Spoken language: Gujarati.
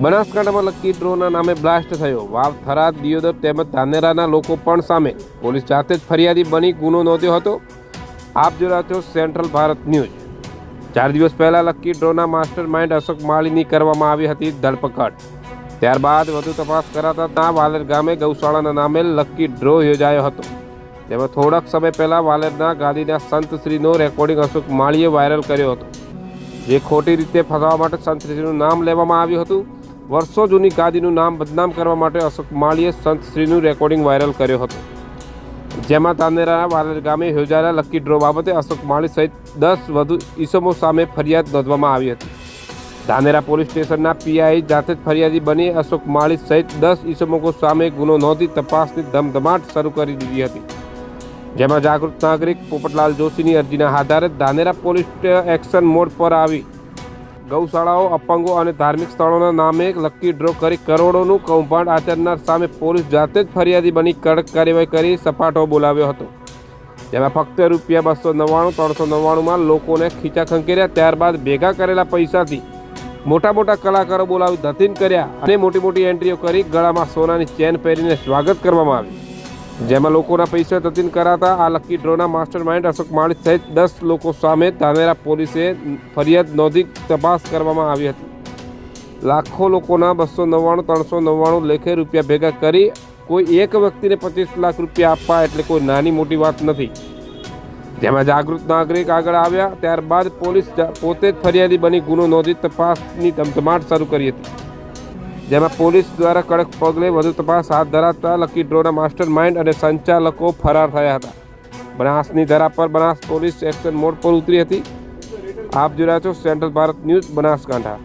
બનાસકાંઠામાં લકી ડ્રોના નામે બ્લાસ્ટ થયો. વાવ થરાદ, દિયોદર તેમજ ધાનેરાના લોકો પણ સામે. પોલીસ જાતે જ ફરિયાદી બની ગુનો નોંધ્યો હતો. આપ જોઈ છો સેન્ટ્રલ ભારત ન્યૂઝ. ચાર દિવસ પહેલા લકી ડ્રોના માસ્ટર માઇન્ડ અશોક માળીની કરવામાં આવી હતી ધરપકડ. ત્યારબાદ વધુ તપાસ કરાતા ત્યાં વાલેર ગામે ગૌશાળાના નામે લકી ડ્રો યોજાયો હતો. તેમાં થોડાક સમય પહેલા વાલેરના ગાદીના સંતશ્રીનો રેકોર્ડિંગ અશોક માળીએ વાયરલ કર્યો હતો. જે ખોટી રીતે ફસાવવા માટે સંતશ્રીનું નામ લેવામાં આવ્યું હતું. વર્ષો જૂની ગાદીનું નામ બદનામ કરવા માટે અશોક માળીએ સંતશ્રીનું રેકોર્ડિંગ વાયરલ કર્યો હતો. જેમાં તાનેરાના વાલર ગામે યોજાયેલા લકી ડ્રો બાબતે અશોક માળી સહિત દસ વધુ ઈસમો સામે ફરિયાદ નોંધવામાં આવી હતી. ધાનેરા પોલીસ સ્ટેશનના પીઆઈ જાતે જ ફરિયાદી બની અશોક માળી સહિત દસ ઈસમો સામે ગુનો નોંધી તપાસની ધમધમાટ શરૂ કરી દીધી હતી. જેમાં જાગૃત નાગરિક પોપટલાલ જોશીની અરજીના આધારે ધાનેરા પોલીસ એક્શન મોડ પર આવી ગૌશાળાઓ, અપંગો અને ધાર્મિક સ્થળોના નામે લકી ડ્રો કરી કરોડોનું કૌભાંડ આચરનાર સામે પોલીસ જાતે જ ફરિયાદી બની કડક કાર્યવાહી કરી સપાટો બોલાવ્યો હતો. જેમાં ફક્ત રૂપિયા બસો નવ્વાણું, ત્રણસો નવ્વાણુંમાં લોકોને ખીચા ખંકેર્યા ત્યારબાદ ભેગા કરેલા પૈસાથી મોટા મોટા કલાકારો બોલાવી ધતીન કર્યા અને મોટી મોટી એન્ટ્રીઓ કરી ગળામાં સોનાની ચેન પહેરીને સ્વાગત કરવામાં આવ્યું. જેમાં લોકોના પૈસા તતીન કરાતા આ લકી ડ્રોના માસ્ટર માઇન્ડ અશોક માળી સહિત દસ લોકો સામે ધાનેરા પોલીસે ફરિયાદ નોંધી તપાસ કરવામાં આવી હતી. લાખો લોકોના બસો નવ્વાણું, ત્રણસો નવ્વાણું લેખે રૂપિયા ભેગા કરી કોઈ એક વ્યક્તિને પચીસ લાખ રૂપિયા આપવા એટલે કોઈ નાની મોટી વાત નથી. જેમાં જાગૃત નાગરિક આગળ આવ્યા, ત્યારબાદ પોલીસ પોતે જ ફરિયાદી બની ગુનો નોંધી તપાસની ધમધમાટ શરૂ કરી હતી. જેમાં પોલીસ દ્વારા કડક પગલે વધુ તપાસ હાથ ધરાતા લકી ડ્રોના માસ્ટર માઇન્ડ અને સંચાલકો ફરાર થયા હતા. બનાસની ધરા પર બનાસ પોલીસ એક્શન મોડ પર ઉતરી હતી. આપ જોડાયા છો સેન્ટ્રલ ભારત ન્યૂઝ બનાસકાંઠા.